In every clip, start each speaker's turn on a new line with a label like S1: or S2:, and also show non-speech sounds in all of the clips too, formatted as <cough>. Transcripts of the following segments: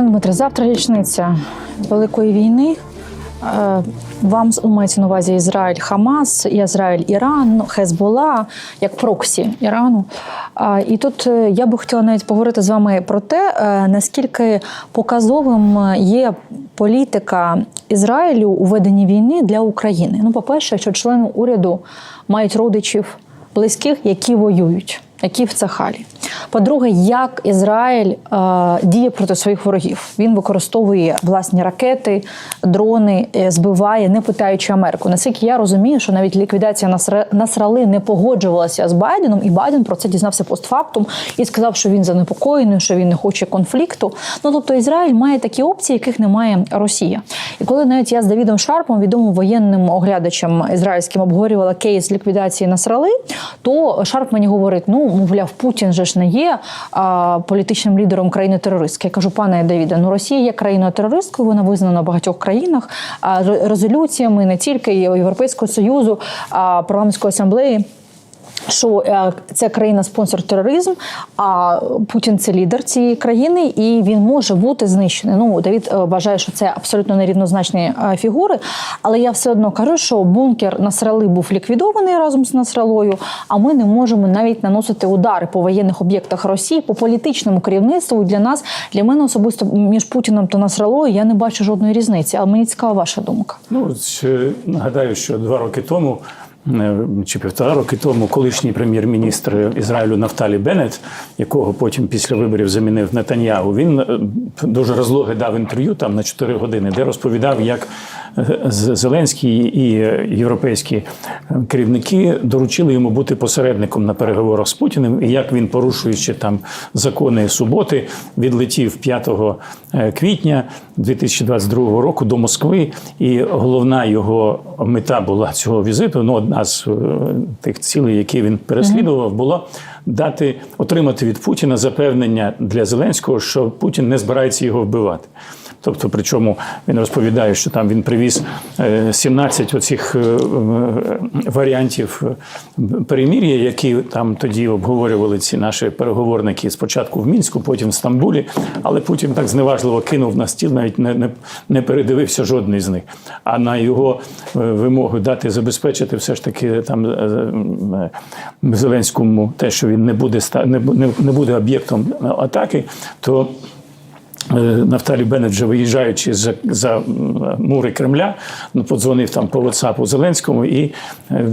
S1: Пане Дмитре, завтра річниця Великої війни. Е, Вам мається на увазі Ізраїль Хамас, Ізраїль Іран, ну, Хезбола як проксі Ірану. І тут е, я би хотіла навіть поговорити з вами про те, е, наскільки показовим є політика Ізраїлю у веденні війни для України. Ну, по-перше, що члени уряду мають родичів близьких, які воюють. Які в Цахалі. По-друге, як Ізраїль е, діє проти своїх ворогів? Він використовує власні ракети, дрони, е, збиває, не питаючи Америку. Наскільки я розумію, що навіть ліквідація Насра- Насрали не погоджувалася з Байденом, і Байден про це дізнався постфактум і сказав, що він занепокоєний, що він не хоче конфлікту. Ну тобто Ізраїль має такі опції, яких не має Росія. І коли навіть я з Давідом Шарпом, відомим воєнним оглядачем ізраїльським, обговорювала кейс ліквідації Насрали, то Шарп мені говорить: ну мовляв, Путін же ж не є а, політичним лідером країни терористки. Я кажу, пане Давіде, ну Росія є країною терористкою, вона визнана в багатьох країнах резолюціями не тільки Європейського союзу, а парламентської асамблеї. Що це країна спонсор тероризм, а Путін це лідер цієї країни, і він може бути знищений. Ну Давід е, вважає, що це абсолютно нерівнозначні е, фігури. Але я все одно кажу, що бункер Насрали був ліквідований разом з Насралою. А ми не можемо навіть наносити удари по воєнних об'єктах Росії по політичному керівництву. Для нас, для мене особисто між Путіном та Насралою я не бачу жодної різниці. Але мені цікава ваша думка.
S2: Ну, нагадаю, що два роки тому. Е, Чи півтора роки тому колишній прем'єр-міністр Ізраїлю Нафталі Беннет, якого потім після виборів замінив Нетаньягу, він е, дуже розлоги дав інтерв'ю там на 4 години, де розповідав, як Зеленський і європейські керівники доручили йому бути посередником на переговорах з Путіним, і як він, порушуючи там закони суботи, відлетів 5 е, квітня 2022 року до Москви. І головна його мета була цього візиту. Ну, одна з е, тих цілей, які він переслідував, було дати отримати від Путіна запевнення для Зеленського, що Путін не збирається його вбивати. Тобто, причому він розповідає, що там він привіз е, 17 оцих е, е, варіантів е, перемір'я, які там тоді обговорювали ці наші переговорники спочатку в Мінську, потім в Стамбулі. Але Путін так зневажливо кинув на стіл, навіть не, не, не передивився жодний з них. А на його е, вимогу дати забезпечити все ж таки там е, е, Зеленському те, що він не буде не, не, буде об'єктом атаки, то Е, Нафталі Беннет, вже виїжджаючи за, за мури Кремля, ну, подзвонив там по WhatsApp Зеленському, і е,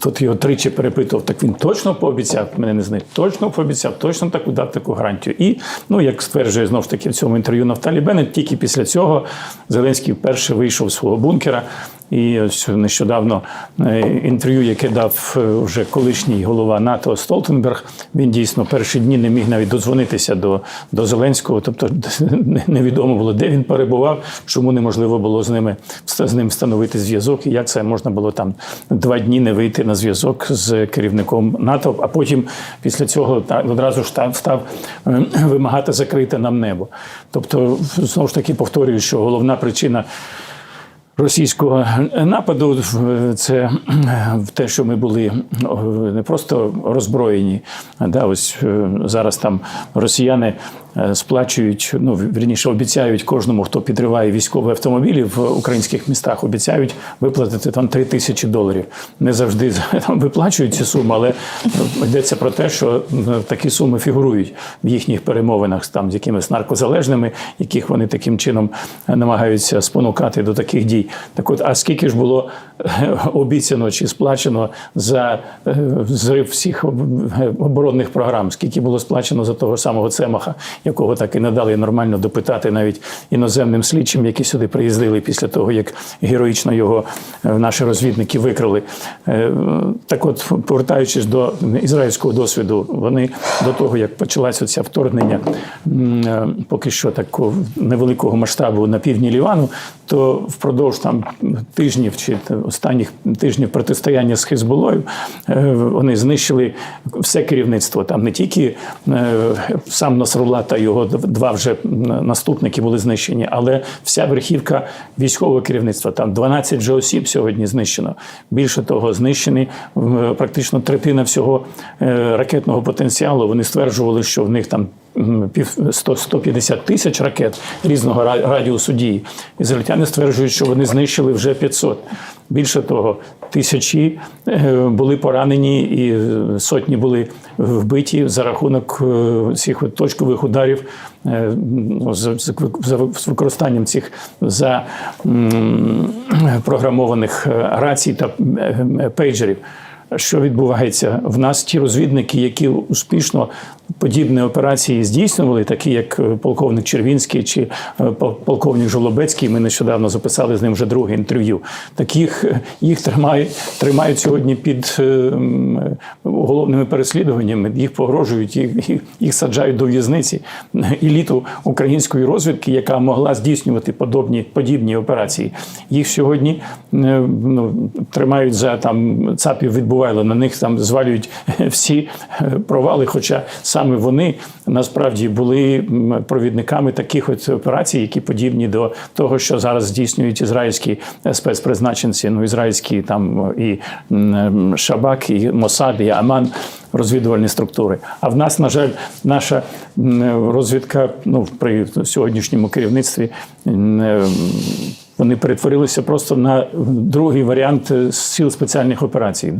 S2: тут- його тричі перепитував, так він точно пообіцяв, мене не знає, точно пообіцяв, точно таку дав таку гарантію. І, ну, як стверджує знову ж таки в цьому інтерв'ю Нафталі Беннет, тільки після цього Зеленський вперше вийшов з свого бункера. І ось нещодавно е, інтерв'ю, яке дав е, вже колишній голова НАТО Столтенберг, він дійсно перші дні не міг навіть додзвонитися до, до Зеленського. Тобто <laughs> невідомо було, де він перебував, чому неможливо було з ними з ним встановити зв'язок, і як це можна було там два дні не вийти на зв'язок з керівником НАТО, а потім після цього та- одразу ж став, став е, вимагати закрити нам небо. Тобто, знову ж таки повторюю, що головна причина. Російського нападу це <clears throat> в те, що ми були не просто роззброєні, да, ось е, зараз там росіяни сплачують, ну вірніше обіцяють кожному, хто підриває військові автомобілі в українських містах, обіцяють виплатити там 3 тисячі доларів. Не завжди <laughs> там виплачують ці суми, але йдеться про те, що е, такі суми фігурують в їхніх перемовинах там з якимись наркозалежними, яких вони таким чином намагаються спонукати до таких дій. Так от, а скільки ж було е, <laughs> обіцяно чи сплачено за е, зрив всіх е, оборонних програм? Скільки було сплачено за того самого Цемаха, якого так і не дали нормально допитати навіть іноземним слідчим, які сюди приїздили після того, як героїчно його е, наші розвідники викрили. Е, Так от, повертаючись до ізраїльського досвіду, вони до того, як почалося це вторгнення е, поки що такого невеликого масштабу на півдні Лівану, то впродовж там тижнів чи останніх тижнів протистояння з Хизболою е, вони знищили все керівництво. Там не тільки е, сам Насрулла та його два вже наступники були знищені, але вся верхівка військового керівництва. Там 12 вже осіб сьогодні знищено. Більше того, знищені м, практично третина всього е, ракетного потенціалу. Вони стверджували, що в них там м, пів 100, 150 тисяч ракет різного радіусу дії. Ізраїльтяни стверджують, що вони знищили вже 500. Більше того, тисячі е, були поранені і сотні були вбиті за рахунок е, цих точкових ударів е, ну, з, використанням цих за програмованих е, рацій та пейджерів. Що відбувається в нас? Ті розвідники, які успішно подібні операції здійснювали, такі як е, полковник Червінський чи е, полковник Жолобецький. Ми нещодавно записали з ним вже друге інтерв'ю. Таких е, їх тримають тримають сьогодні під е, м, е, уголовними переслідуваннями. Їх погрожують, їх, їх, їх саджають до в'язниці. Еліту української розвідки, яка могла здійснювати подобні подібні операції. Їх сьогодні е, ну, тримають за там цапів відбувайло. На них там звалюють <laughs> всі провали. Хоча саме вони насправді були провідниками таких от операцій, які подібні до того, що зараз здійснюють ізраїльські спецпризначенці, ну ізраїльські там і Шабак, і Мосад, і Аман. Розвідувальні структури. А в нас, на жаль, наша розвідка ну, при сьогоднішньому керівництві вони перетворилися просто на другий варіант е, сил спеціальних операцій.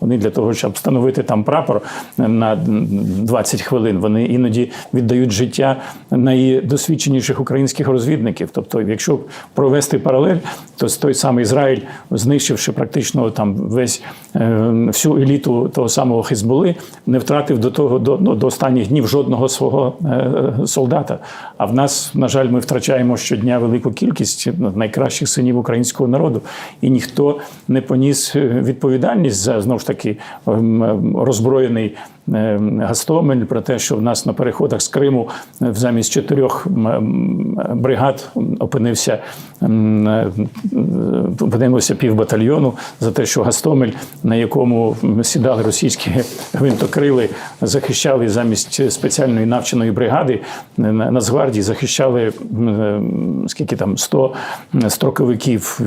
S2: Вони для того, щоб встановити там прапор на 20 хвилин, вони іноді віддають життя найдосвідченіших українських розвідників. Тобто, якщо провести паралель, то той самий Ізраїль, знищивши практично там весь е, всю еліту того самого Хизбули, не втратив до того до, ну, до останніх днів жодного свого е, солдата. А в нас, на жаль, ми втрачаємо щодня велику кількість найкращих синів українського народу, і ніхто не поніс е, відповідальність за знову ж таки ем, ем, роззброєний е, Гастомель, про те, що в нас на переходах з Криму е, замість чотирьох бригад опинився е, опинилося пів батальйону за те, що Гастомель, на якому сідали російські гвинтокрили, захищали замість спеціальної навченої бригади е, на- Нацгвардії, захищали скільки там 100 строковиків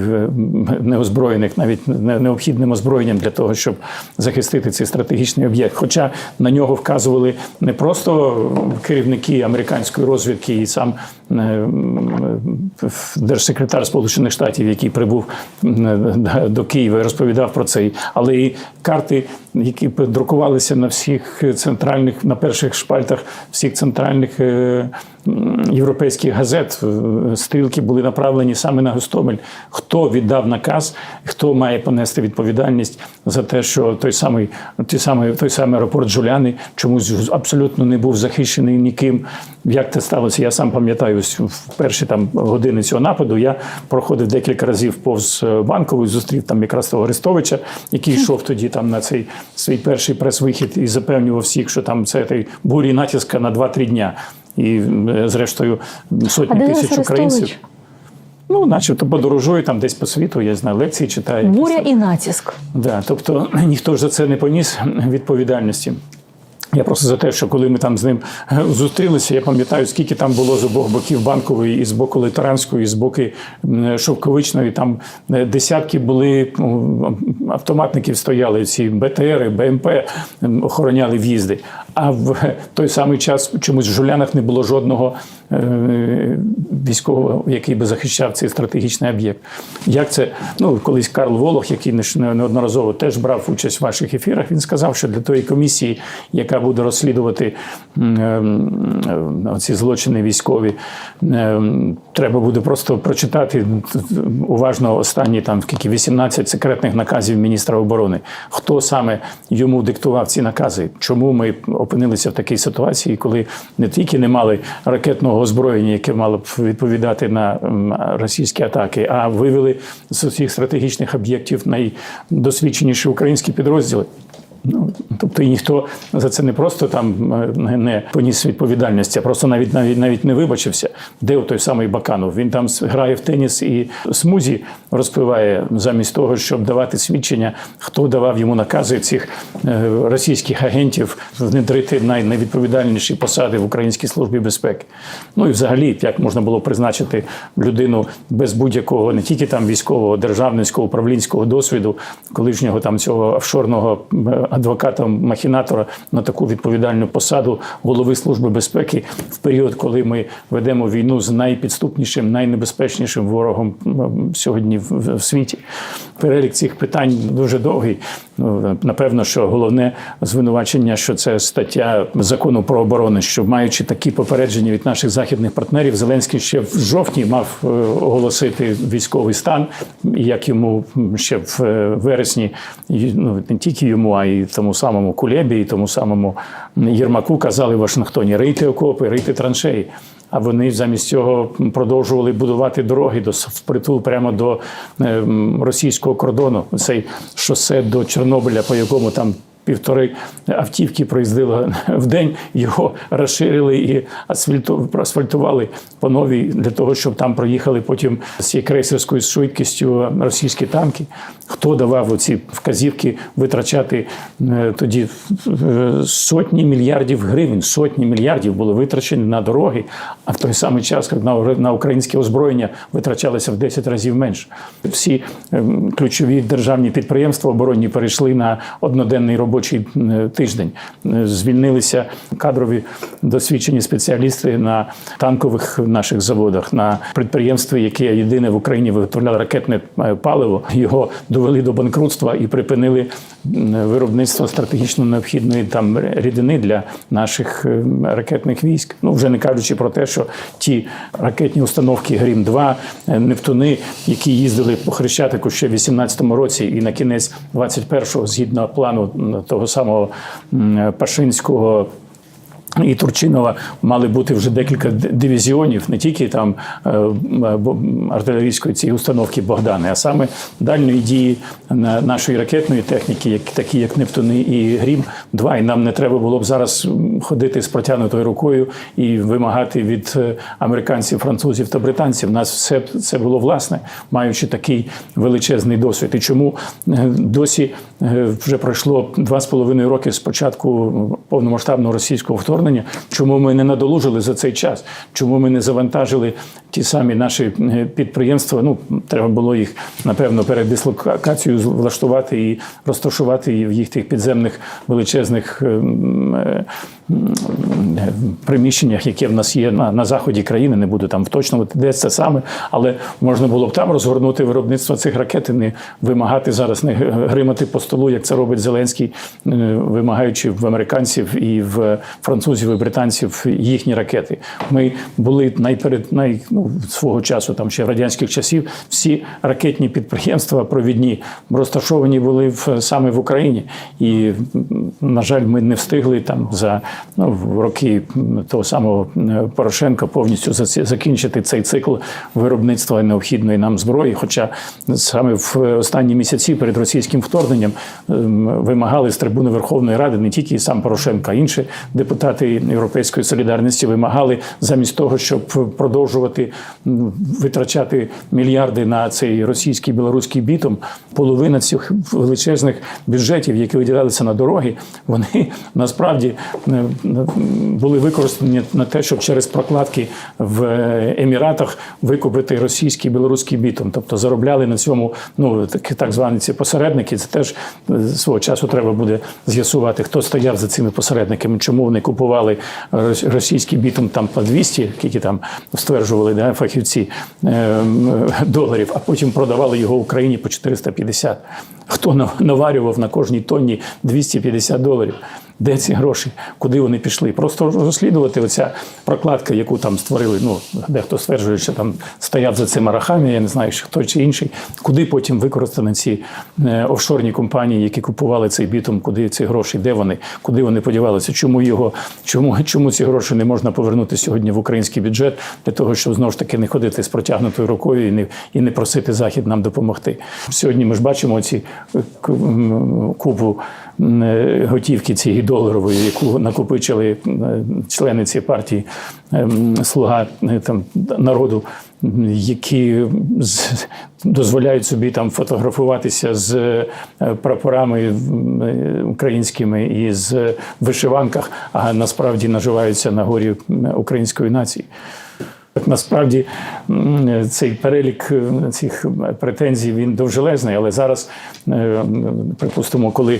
S2: неозброєних, навіть не- необхідним озброєнням для того, щоб захистити цей стратегічний об'єкт. Хоча на нього вказували не просто керівники американської розвідки і сам е, держсекретар Сполучених Штатів, який прибув до Києва і розповідав про це, але і карти, які друкувалися на всіх центральних, на перших шпальтах всіх центральних е, європейських газет, е, стрілки були направлені саме на Гостомель. Хто віддав наказ, хто має понести відповідальність за те, що той самий той самий, той самий аеропорт Жуляни чомусь абсолютно не був захищений ніким. Як це сталося? Я сам пам'ятаю в перші там години цього нападу. Я проходив декілька разів повз е, банкову і зустрів там якраз того Арестовича, який йшов <laughs> тоді там на цей свій перший прес-вихід і запевнював всіх, що там це той бурі натиска на 2-3 дня. І е, зрештою сотні тисяч українців. Ну, начебто подорожує там десь по світу, я знаю, лекції читає. якісь
S1: Буря і натиск.
S2: Да, тобто <clears throat> ніхто ж за це не поніс відповідальності. Я просто за те, що коли ми там з ним <clears throat> зустрілися, я пам'ятаю, скільки там було з обох боків банкової, і з боку Литеранської, і з боку Шовковичної. Там е, десятки були автоматників стояли, ці БТРи, БМП охороняли в'їзди. А в той самий час чомусь в Жулянах не було жодного е, військового, який би захищав цей стратегічний об'єкт. Як це? Ну, колись Карл Волох, який не- не- неодноразово теж брав участь в ваших ефірах, він сказав, що для тої комісії, яка буде розслідувати ем, ці злочини військові, треба буде просто прочитати уважно останні там скільки 18 секретних наказів міністра оборони. Хто саме йому диктував ці накази? Чому ми опинилися в такій ситуації, коли не тільки не мали ракетного озброєння, яке мало б відповідати на російські атаки, а вивели з усіх стратегічних об'єктів найдосвідченіші українські підрозділи. Ну, тобто і ніхто за це не просто там е, не- поніс відповідальності, а просто навіть навіть навіть не вибачився. Де той самий Баканов? Він там грає в теніс і смузі розпиває замість того, щоб давати свідчення, хто давав йому накази цих е, російських агентів внедрити най- найвідповідальніші посади в Українській службі безпеки. Ну і взагалі, як можна було призначити людину без будь-якого не тільки там військового, державницького, управлінського досвіду, колишнього там цього офшорного е, адвокатом махінатора на таку відповідальну посаду голови служби безпеки в період, коли ми ведемо війну з найпідступнішим, найнебезпечнішим ворогом сьогодні в, світі. Перелік цих питань дуже довгий. Ну, напевно, що головне звинувачення, що це стаття закону про оборону, що маючи такі попередження від наших західних партнерів, Зеленський ще в жовтні мав е, оголосити військовий стан, як йому ще в е, вересні, ну не тільки йому, а й тому самому Кулебі, і тому самому Єрмаку казали в Вашингтоні: рийте окопи, рийте траншеї. А вони замість цього продовжували будувати дороги до впритул прямо до е, російського кордону. Цей шосе до Чорнобиля, по якому там. Півтори автівки проїздило <laughs> в день, його розширили і асфальту- проасфальтували по новій для того, щоб там проїхали потім з крейсерською швидкістю російські танки. Хто давав оці вказівки витрачати е, тоді е, сотні мільярдів гривень, сотні мільярдів були витрачені на дороги, а в той самий час, як на, українське озброєння витрачалося в 10 разів менше. Всі ем, ключові державні підприємства оборонні перейшли на одноденний робочий е, тиждень. Е, Звільнилися кадрові досвідчені спеціалісти на танкових наших заводах, на підприємстві, яке єдине в Україні виготовляло ракетне е, паливо. Його довели до банкрутства і припинили виробництво стратегічно необхідної там рідини для наших ракетних військ. Ну вже не кажучи про те, що ті ракетні установки Грім 2 Нептуни, які їздили по Хрещатику ще в 18-му році, і на кінець 21-го, згідно плану того самого Пашинського. І Турчинова мали бути вже декілька дивізіонів, не тільки там е, бо- артилерійської цієї установки Богдани, а саме дальньої дії на- нашої ракетної техніки, як такі як Нептуни і Грім. Два і нам не треба було б зараз ходити з протягнутою рукою і вимагати від е, американців, французів та британців. У нас все це було власне, маючи такий величезний досвід. І чому е, досі е, вже пройшло два з половиною роки з початку повномасштабного російського вторгнення. Чому ми не надолужили за цей час? Чому ми не завантажили ті самі наші е, підприємства? Ну треба було їх напевно перед дислокацією влаштувати і розташувати в їх тих підземних величезних е, м, е, м, е, приміщеннях, яке в нас є на, на заході країни. Не буду там вточнувати, де це саме, але можна було б там розгорнути виробництво цих ракет і не вимагати зараз, не гримати по столу, як це робить Зеленський, е, вимагаючи в американців і в французів і британців їхні ракети. Ми були найперед най, ну, свого часу, там ще радянських часів, всі ракетні підприємства провідні розташовані були в саме в Україні. І на жаль, ми не встигли там за ну, в роки того самого е, Порошенка повністю за- закінчити цей цикл виробництва необхідної нам зброї. Хоча саме в останні місяці перед російським вторгненням ем, вимагали з трибуни Верховної Ради не тільки сам Порошенко, а інші депутати Європейської солідарності вимагали замість того, щоб продовжувати витрачати мільярди на цей російський білоруський бітум. Половина цих величезних бюджетів, які виділялися на дороги, вони <laughs> насправді е, були використані на те, щоб через прокладки в Еміратах викупити російський білоруський бітум. Тобто заробляли на цьому ну так, так звані ці посередники. Це теж е, свого часу треба буде з'ясувати, хто стояв за цими посередниками, чому вони купували рос- російський бітум там по 200, скільки там стверджували да, фахівці е, доларів, а потім продавали його Україні по 450. Хто на- наварював на кожній тонні 250 доларів? Де ці гроші? Куди вони пішли? Просто розслідувати оця прокладка, яку там створили. Ну дехто стверджує, що там стояв за цим арахамі, я не знаю, що хто чи інший. Куди потім використані ці е, офшорні компанії, які купували цей бітум, куди ці гроші, де вони, куди вони подівалися? Чому його, чому, чому ці гроші не можна повернути сьогодні в український бюджет для того, щоб знову ж таки не ходити з протягнутою рукою і не і не просити захід нам допомогти? Сьогодні ми ж бачимо ці е, купу готівки цієї доларової, яку накопичили е, члени цієї партії ем, Слуга е, там народу, які дозволяють собі там фотографуватися з е, прапорами е, українськими і з вишиванках, а насправді наживаються на горі української нації. Насправді цей перелік е, цих претензій він довжелезний, але зараз, е, припустимо, коли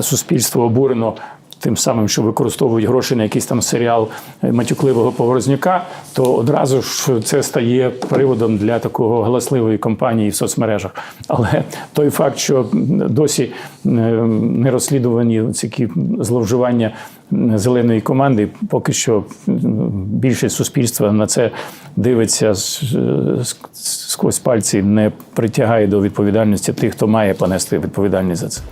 S2: суспільство обурено. Тим самим, що використовують гроші на якийсь там серіал е, матюкливого поворознюка, то одразу ж це стає приводом для такого галасливої кампанії в соцмережах. Але той факт, що досі е, не розслідувані ці зловживання зеленої команди, поки що більшість суспільства на це дивиться сквозь пальці, не притягає до відповідальності тих, хто має понести відповідальність за це.